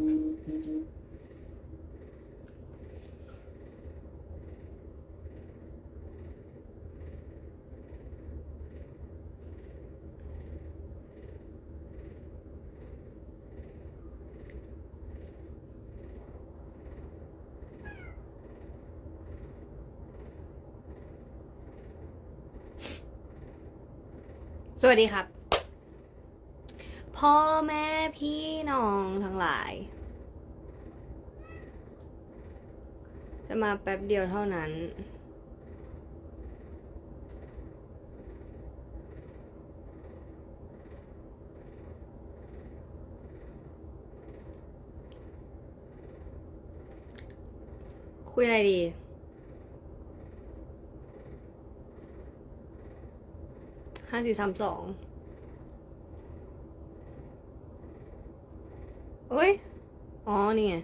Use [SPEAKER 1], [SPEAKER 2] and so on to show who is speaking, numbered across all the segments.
[SPEAKER 1] สวัสดีครับ พ่อแม่พี่ น้องทั้งหลาย จะมาแป๊บเดียวเท่านั้น คุยอะไรดีห้าสี่สามสอง เอ้ย อ๋อ นี่ไง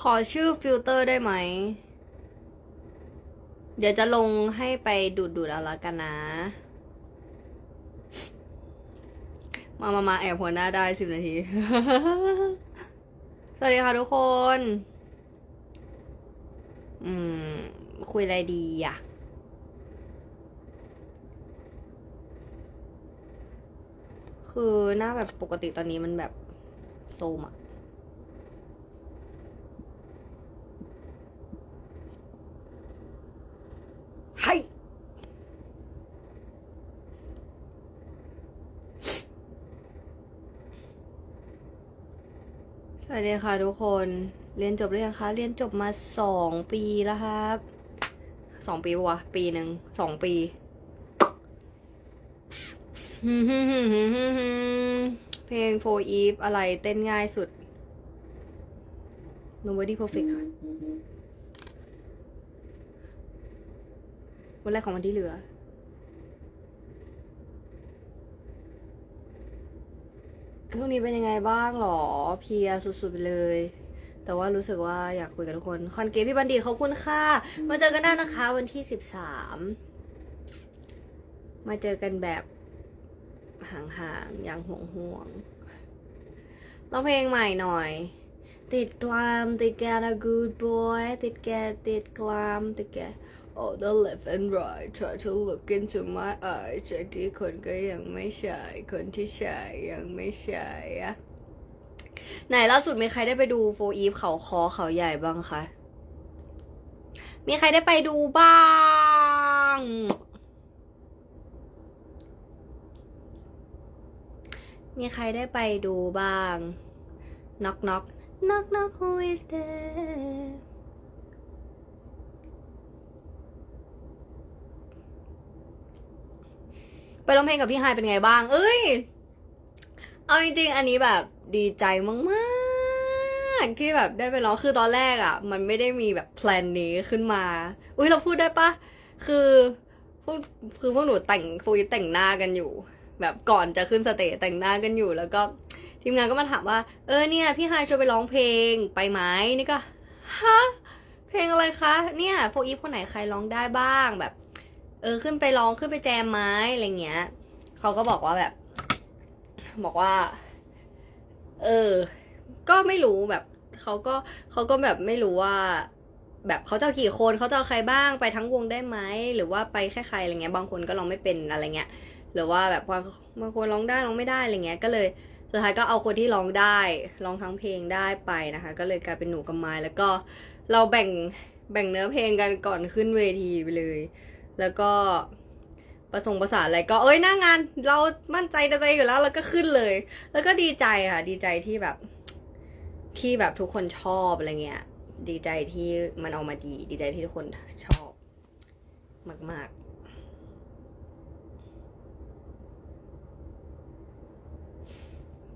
[SPEAKER 1] ขอชื่อฟิลเตอร์ได้ไหม เดี๋ยวจะลงให้ไปดูดดูดๆเอาละกันนะ มามามาแอบหัวหน้าได้สิบนาที สวัสดีค่ะทุกคน อืม คุยอะไรดีอะคือหน้าแบบปกติตอนนี้มันแบบโซมอะให้สวัสดีค่ะทุกคน เรียนจบหรือยังคะ เรียนจบมาสองปีแล้วครับสองปีปะวะปีหนึ่งสองปีเพลง for eve อะไรเต้นง่ายสุด nobody perfect ค่ะวันแรกของวันที่เหลือ ช่วงนี้เป็นยังไงบ้างหรอ เพียสุดๆไปเลย แต่ว่ารู้สึกว่าอยากคุยกับทุกคนคอนเกพี่บันดีขอบคุณค่ะมาเจอกันได้นะคะ วันที่สิบสามมาเจอกันแบบห่างๆอย่างห่วงๆร้องเพลงใหม่หน่อย ติดกลามติดแก a good boy ติดแกติดกลามติดแก all the left and right try to look into my eyes เช็คกี่คนก็ยังไม่ใช่ คนที่ใช่ยังไม่ใช่อะ ไหนล่าสุดมีใครได้ไปดูโฟอีฟเขาคอเขาใหญ่บ้างคะ มีใครได้ไปดูบ้าง มีใครได้ไปดูบ้าง knock knock knock knock who is there ไปร้องเพลงกับพี่ไฮเป็นไงบ้าง เอ้ย เอาจริงๆ อันนี้แบบ ดีใจมากๆ ที่แบบได้ไปร้องคือตอนแรกอะ่ะ มันไม่ได้มีแบบแพลนนี้ขึ้นมา อุ้ยเราพูดได้ปะคือพวกคือพวกหนูแต่งฟูยแต่งหน้ากันอยู่ แบบก่อนจะขึ้นสเตจแต่งหน้ากันอยู่ แล้วก็ทีมงานก็มาถามว่า เออเนี่ย พี่ไฮชวนไปร้องเพลงไปไหมนี่ก็ฮะเพลงอะไรคะ เนี่ยโฟอีฟคนไหนใครร้องได้บ้างแบบ เออขึ้นไปร้องขึ้นไปแจมไม้อะไรเงี้ยเขาก็บอกว่าแบบ บอกว่า เออ ก็ไม่รู้แบบเขาก็เขาก็แบบไม่รู้ว่า แบบเขาจะเอากี่คนเขาจะเอาใครบ้างไปทั้งวงได้ไหมหรือว่าไปแค่ใครอะไรเงี้ยบางคนก็ร้องไม่เป็นอะไรเงี้ยหรือว่าแบบบางบางคนร้องได้ร้องไม่ได้อะไรเงี้ยก็เลยสุดท้ายก็เอาคนที่ร้องได้ร้องทั้งเพลงได้ไปนะคะ ก็เลยกลายเป็นหนูกับไม้แล้วก็เราแบ่งแบ่งเนื้อเพลงกันก่อนขึ้นเวทีไปเลย แล้วก็ ประสงประสานอะไรก็เอ้ยหน้างานเรามั่นใจใจอยู่แล้วเราก็ขึ้นเลย แล้วก็ดีใจค่ะ ดีใจที่แบบ ที่แบบทุกคนชอบอะไรเงี้ย ดีใจที่มันออกมาดี ดีใจที่ทุกคนชอบ มาก ๆ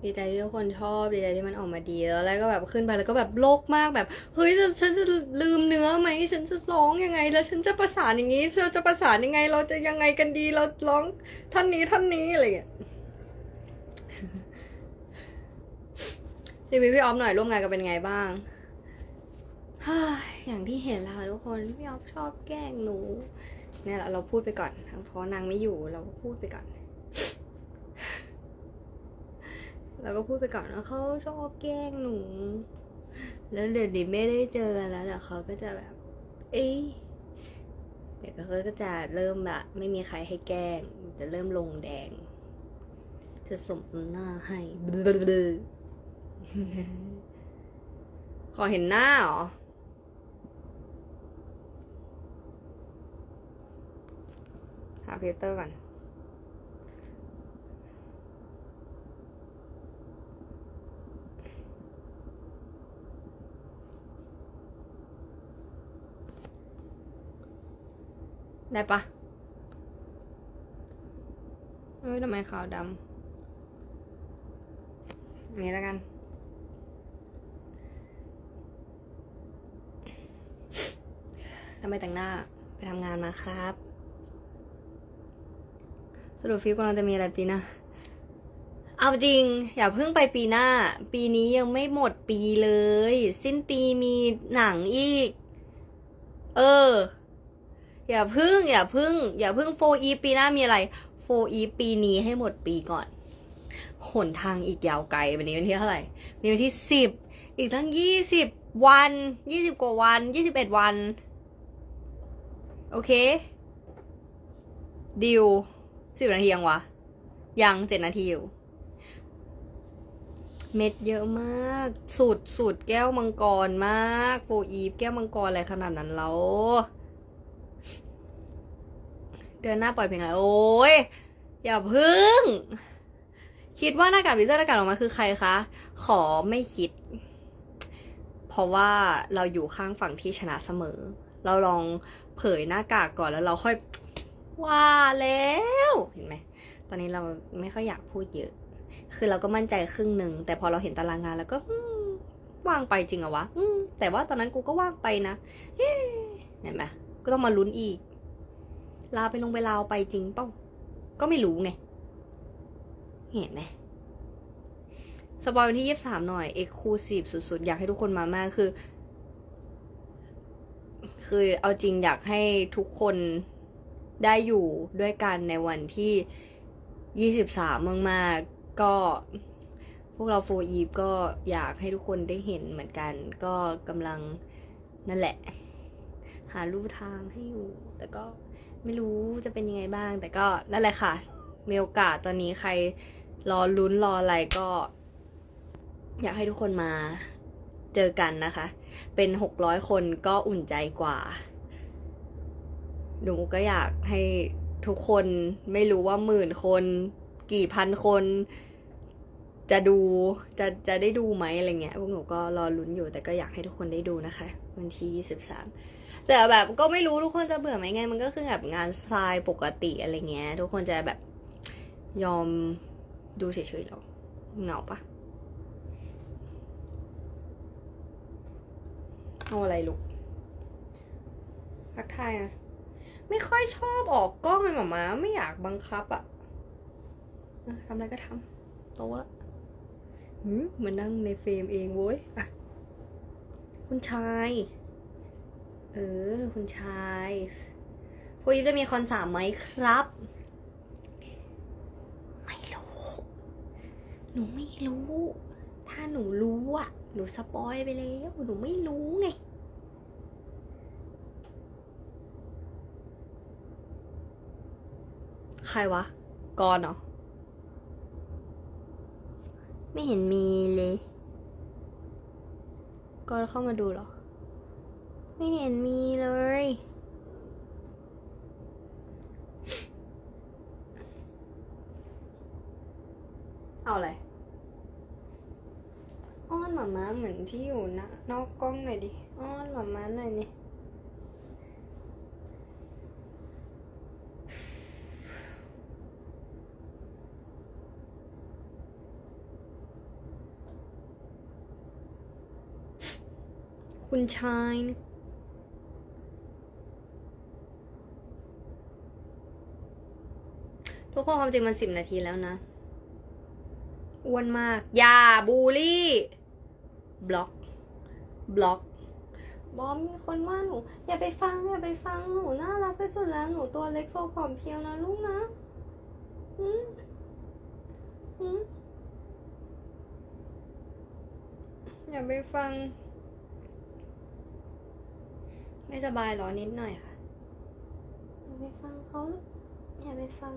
[SPEAKER 1] ดีใจที่ทุกคนชอบดีใจที่มันออกมาดีแล้วแล้วก็แบบขึ้นไปแล้วก็แบบโลกมากแบบเฮ้ยฉันฉันจะลืมเนื้อไหมฉันจะร้องยังไง แล้วฉันจะประสานอย่างนี้เราจะประสานยังไง เราจะยังไงกันดี เราร้องท่อนนี้ท่อนนี้อะไรอย่างเงี้ยรีวิวพี่ออฟหน่อยร่วมงานกันเป็นไงบ้างฮ่าอย่างที่เห็นแล้วค่ะทุกคนพี่ออฟชอบแกล้งหนูเนี่ยเราพูดไปก่อนเพราะนางไม่อยู่เราก็พูดไปก่อน เราก็พูดไปก่อนว่าเขาชอบแกล้งหนู แล้วเดี๋ยวนี้ไม่ได้เจอกันแล้วเดี๋ยวเขาก็จะแบบ เอ้ยเดี๋ยวเขาก็จะเริ่มแบบไม่มีใครให้แกล้งจะเริ่มลงแดงจะสมหน้าให้ขอเห็นหน้าเหรอหาฟิลเตอร์ก่อน ได้ปะเอ้ยทำไมขาวดำนี่แล้วกัน ทำไมแต่งหน้าไปทำงานมาครับ สรุปฟิลกำลังจะมีอะไรปีหน้า เอาจริง อย่าเพิ่งไปปีหน้า ปีนี้ยังไม่หมดปีเลย สิ้นปีมีหนังอีก เออ อย่าพึ่ง อย่าพึ่ง อย่าพึ่งโฟอีปีหน้ามีอะไรโฟอีปีนี้ให้หมดปีก่อนหนทางอีกยาวไกลวันนี้วันที่เท่าไหร่วันนี้วันที่สิบอีกตั้งยี่สิบวันยี่สิบกว่าวันยี่สิบเอ็ดวัน โอเคดิวสิบนาทียังวะ ยังเจ็ดนาทีอยู่ เม็ดเยอะมาก สูตรสูตรแก้วมังกรมากโฟอีฟแก้วมังกรอะไรขนาดนั้นแล้ว เดือนหน้าปล่อยเพลงอะไรโอ้ยอย่าพึ่ง คิดว่าหน้ากากพิเศษหน้ากากออกมาคือใครคะ ขอไม่คิด เพราะว่าเราอยู่ข้างฝั่งที่ชนะเสมอ เราลองเผยหน้ากากก่อนแล้วเราค่อยว่าแล้วเห็นไหมตอนนี้เราไม่ค่อยอยากพูดเยอะ คือเราก็มั่นใจครึ่งหนึ่งแต่พอเราเห็นตารางงานแล้วก็ว่างไปจริงเหรอวะแต่ว่าตอนนั้นกูก็ว่างไปนะเห็นไหมก็ต้องมาลุ้นอีก ลาไปลงไปลาวไปจริงเป้าก็ไม่รู้ไง เห็นไหมสปอยวันที่ยี่สามหน่อยเอ็กซ์คลูซีฟสุดๆ อยากให้ทุกคนมามากคือ คือเอาจริงอยากให้ทุกคนได้อยู่ด้วยกันในวันที่ยี่สิบสามมากๆ ก็พวกเราโฟอีฟก็อยากให้ทุกคนได้เห็นเหมือนกัน ก็กำลังนั่นแหละ หาลู่ทางให้อยู่ แต่ก็ ไม่รู้จะเป็นยังไงบ้าง แต่ก็นั่นแหละค่ะ มีโอกาสตอนนี้ใครรอลุ้นรออะไรก็ อยากให้ทุกคนมาเจอกันนะคะ เป็นหกร้อยคนก็อุ่นใจกว่าหนูก็อยากให้ทุกคนไม่รู้ว่าหมื่นคน กี่พันคน จะดูจะจะได้ดูไหมอะไรเงี้ยพวกหนูก็รอลุ้นอยู่แต่ก็อยากให้ทุกคนได้ดูนะคะ วันที่ยี่สิบสาม แต่แบบก็ไม่รู้ทุกคนจะเบื่อไหมไง มันก็คือแบบงานสไตล์ปกติอะไรเงี้ย ทุกคนจะแบบยอมดูเฉยๆหรอเหงาปะเอาอะไรลูกทักทายนะไม่ค่อยชอบออกกล้องเลยหมามาไม่อยากบังคับอะทำอะไรก็ทำโตแล้วหืมมานั่งในเฟรมเองโว้ยอะคุณชาย เออ คุณชายพวกยิปจะมีคอนสามไหมครับ ไม่รู้ หนูไม่รู้ ถ้าหนูรู้อะ หนูสปอยไปแล้ว หนูไม่รู้ไงใครวะ กอนเหรอ ไม่เห็นมีเลย กอนเข้ามาดูเหรอ ไม่เห็นมีเลย เอาอะไร อ้อนหมาม้าเหมือนที่อยู่นะ นอกกล้องหน่อยดิ อ้อนหมาม้าหน่อยนี่คุณชายนะทุ กคนความจริงมันสิบนาทีแล้วนะอ้วนมาก อย่าบูลลี่บล็อกบล็อกบบอมมีคนว่าหนู อย่าไปฟังอย่าไปฟังหนูน่ารักที่สุดแล้วหนูตัวเล็กโซผอมเพรียวนะลูกนะอืมอืมอย่าไปฟัง ไม่สบายเหรอนิดหน่อยค่ะอย่าไปฟังเขาลูกอย่าไปฟัง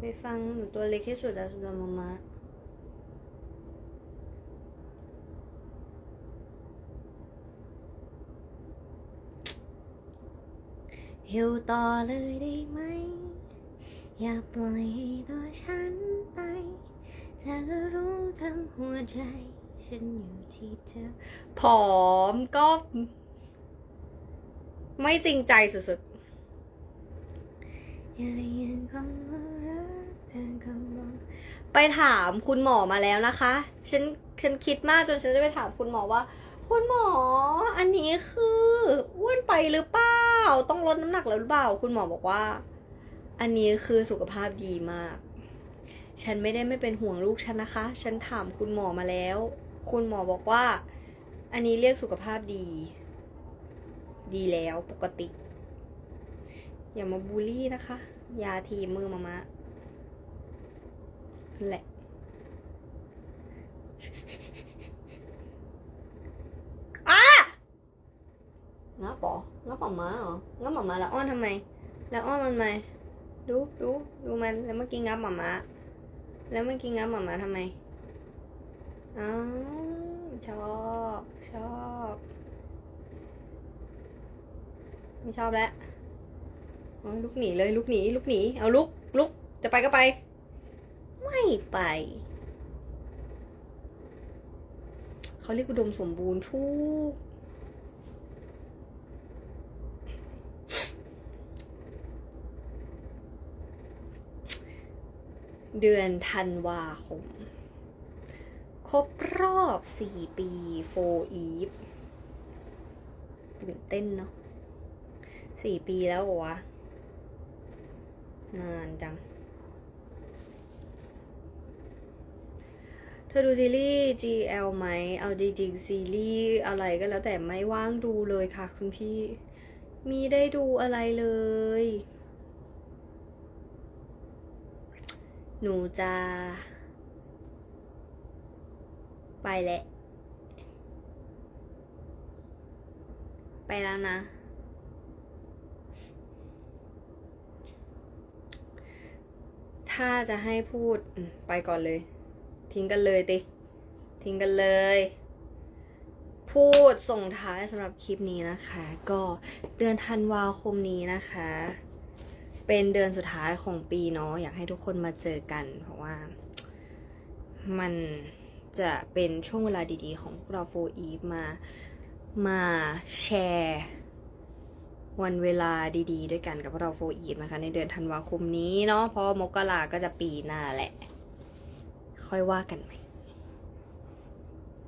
[SPEAKER 1] ไปฟังหนูตัวเล็กที่สุดแล้วสำหรับมามาอยู่ต่อเลยได้ไหม อย่าปล่อยให้ตัวฉันไป เธอก็รู้ทั้งหัวใจ ฉันอยู่ที่เธอ ผอมก็ ไม่จริงใจสุดๆ อย่าได้ยินคำว่า ไปถามคุณหมอมาแล้วนะคะ ฉันฉันคิดมากจนฉันได้ไปถามคุณหมอว่า คุณหมอ อันนี้คืออ้วนไปหรือเปล่า ต้องลดน้ำหนักแล้วหรือเปล่า คุณหมอบอกว่า อันนี้คือสุขภาพดีมาก ฉันไม่ได้ไม่เป็นห่วงลูกฉันนะคะ ฉันถามคุณหมอมาแล้ว คุณหมอบอกว่า อันนี้เรียกสุขภาพดี ดีแล้วปกติ อย่ามาบูลลี่นะคะ ยาทีมือมามะ แหละ อ้างับปองับปอมาเหรองับหมามาแล้วอ้อนทำไม แล้วอ้อนมันไหมดูดูดูมันแล้วเมื่อกี้งับหมามาแล้วเมื่อกี้งับหมามาทำไมอ้าวชอบชอบไม่ชอบแล้วเอาลุกหนีเลยลุกหนีลุกหนีเอาลุกลุกจะไปก็ไป ไม่ไป เขาเรียกอุดมสมบูรณ์ทุกเดือนธันวาคม ครบรอบสี่ปีโฟอีฟตื่นเต้นเนาะสี่ปีแล้ววะ นานจัง ธอดูซีรีส์ GL ไหม เอาจริงๆซีรีส์อะไรก็แล้วแต่ไม่ว่างดูเลยค่ะคุณพี่ มีได้ดูอะไรเลย หนูจะ ไปแหละ ไปแล้วนะ ถ้าจะให้พูดไปก่อนเลย ทิ้งกันเลยติ ทิ้งกันเลย พูดส่งท้ายสำหรับคลิปนี้นะคะ ก็เดือนธันวาคมนี้นะคะ เป็นเดือนสุดท้ายของปีเนาะอยากให้ทุกคนมาเจอกัน เพราะว่า มันจะเป็นช่วงเวลาดีๆ ของพวกเราโฟอีฟมา มาแชร์วันเวลาดีๆ ด้วยกันกับพวกเราโฟอีฟนะคะ ในเดือนธันวาคมนี้เนาะเพราะมกราก็จะปีหน้าแหละ ค่อยว่ากันใหม่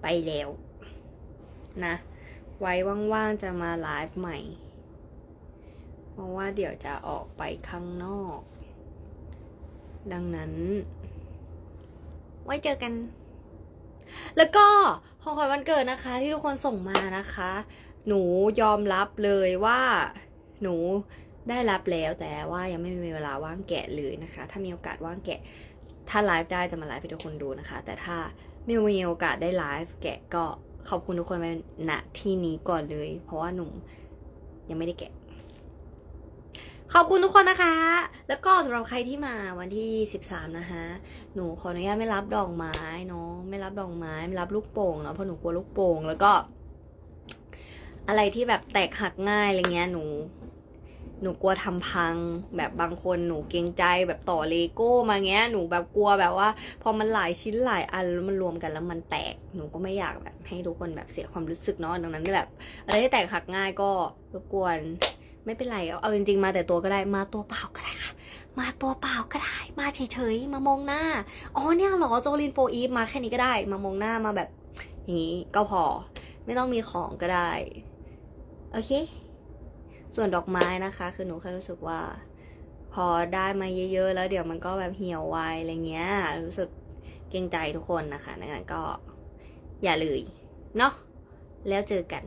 [SPEAKER 1] ไปแล้ว นะ ไว้ว่างๆจะมาไลฟ์ใหม่ เพราะว่าเดี๋ยวจะออกไปข้างนอก ดังนั้น ไว้เจอกัน แล้วก็ของขวัญวันเกิดนะคะ ที่ทุกคนส่งมานะคะ หนูยอมรับเลยว่าหนูได้รับแล้วแต่ว่ายังไม่มีเวลาว่างแกะเลยนะคะ ถ้ามีโอกาสว่างแกะ ถ้าไลฟ์ได้จะมาไลฟ์ให้ทุกคนดูนะคะ แต่ถ้าไม่มีโอกาสได้ไลฟ์แกะก็ขอบคุณทุกคนไปณที่นี้ก่อนเลย เพราะว่าหนูยังไม่ได้แกะ ขอบคุณทุกคนนะคะ แล้วก็สำหรับใครที่มาวันที่ 13 นะคะ หนูขออนุญาตไม่รับดอกไม้เนาะไม่รับดอกไม้ไม่รับลูกโป่งเนาะเพราะหนูกลัวลูกโป่งแล้วก็ อะไรที่แบบแตกหักง่ายอะไรเงี้ยหนู หนูกลัวทำพัง แบบบางคนหนูเกรงใจแบบต่อเลโก้มาเงี้ย หนูแบบกลัวแบบว่า พอมันหลายชิ้นหลายอันแล้วมันรวมกันแล้วมันแตก หนูก็ไม่อยากแบบให้ทุกคนแบบเสียความรู้สึกเนาะดังนั้นแบบอะไรที่แตกหักง่ายก็รบกวนไม่เป็นไรเอาจริงๆ มาแต่ตัวก็ได้มาตัวเปล่าก็ได้ค่ะ มาตัวเปล่าก็ได้ มาเฉยๆ มามองหน้า อ๋อเนี่ยหรอโจลินโฟอีฟมาแค่นี้ก็ได้ มามองหน้ามาแบบ อย่างนี้ก็พอ ไม่ต้องมีของก็ได้ โอเค ส่วนดอกไม้นะคะ คือหนูแค่รู้สึกว่า พอได้มาเยอะๆ แล้วเดี๋ยวมันก็แบบเหี่ยวไวอะไรเงี้ย รู้สึกเกรงใจทุกคนนะคะดังนั้นก็อย่าเลยเนาะแล้วเจอกัน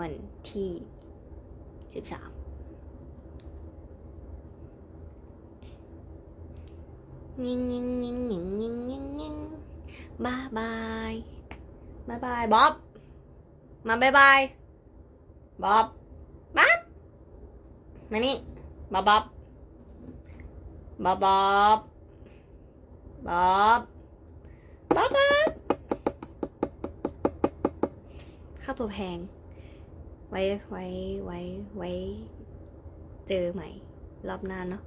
[SPEAKER 1] วันที่สิบสามยิงยิงยิงยิงยิงยิงยิงบายบายบายบายบ๊อบมาบายบายบ๊อบ มานี่บ๊อบบ๊อบบ๊อบบ๊อบบ๊อบบ๊อบบ๊อบค่าตัวแพง ไว้ไว้ไว้ไว้ เจอใหม่ รอบหน้าเนาะ